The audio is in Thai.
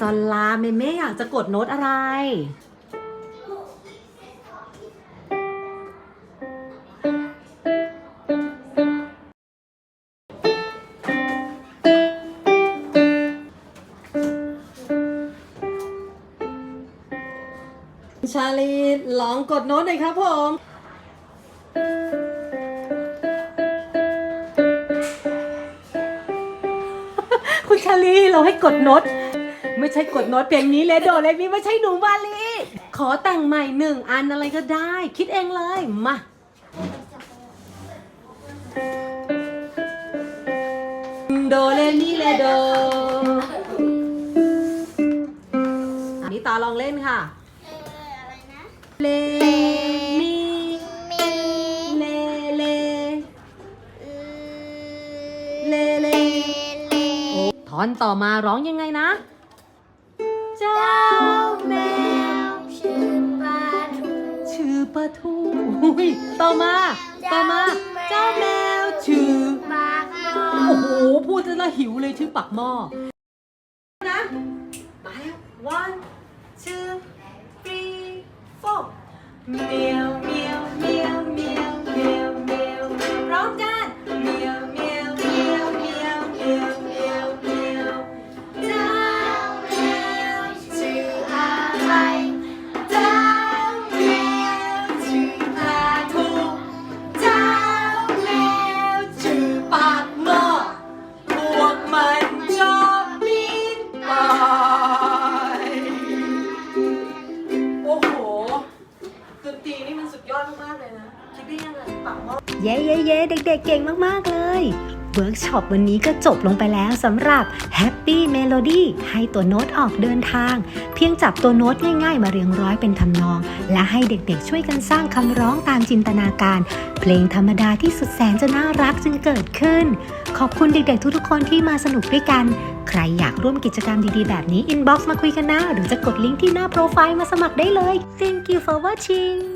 ซอนลาเมเม่อยากจะกดโน้ตอะไร ชาลีลองกดโน้ตหน่อยครับผมคุณชาลีเราให้กดโน้ต ไม่ใช่กดโน้ตเพลงนี้เลยโดเลมีไม่ใช่หนูมาลีขอแต่งใหม่หนึ่งอันอะไรก็ได้ คิดเองเลยมาโดเลมีเลโด อันนี้ตาลองเล่นค่ะอะไรนะเลมีเลเลเลเลเลโอทอนต่อมาร้องยังไงนะ เจ้าแมวชื่อปลาทูชื่อปะทูอุ้ยต่อมาต่อมา เจ้าแมวชื่อ ปากหม้อโอ้โห พูดจนละหิวเลยชื่อปักหม้อนะ มาแล้ว one two three four เมียวเมียว สุดยอดมากๆเลยนะคิดได้ยังไงปากหม้อเย้เย้เย้เด็กๆ เก่งมาก ๆ เลย เวิร์กช็อปวันนี้ก็จบลงไปแล้วสำหรับ Happy Melody ให้ตัวโน้ตออกเดินทาง เพียงจับตัวโน้ตง่ายๆ มาเรียงร้อยเป็นทำนอง และให้เด็กๆ ช่วยกันสร้างคำร้องตามจินตนาการ เพลงธรรมดาที่สุดแสนจะน่ารักจึงเกิดขึ้น ขอบคุณเด็กๆ ทุกๆ คนที่มาสนุกด้วยกัน ใครอยากร่วมกิจกรรมดีๆ แบบนี้ inbox มาคุยกันนะ หรือจะกดลิงก์ที่หน้าโปรไฟล์มาสมัครได้เลย Thank you for watching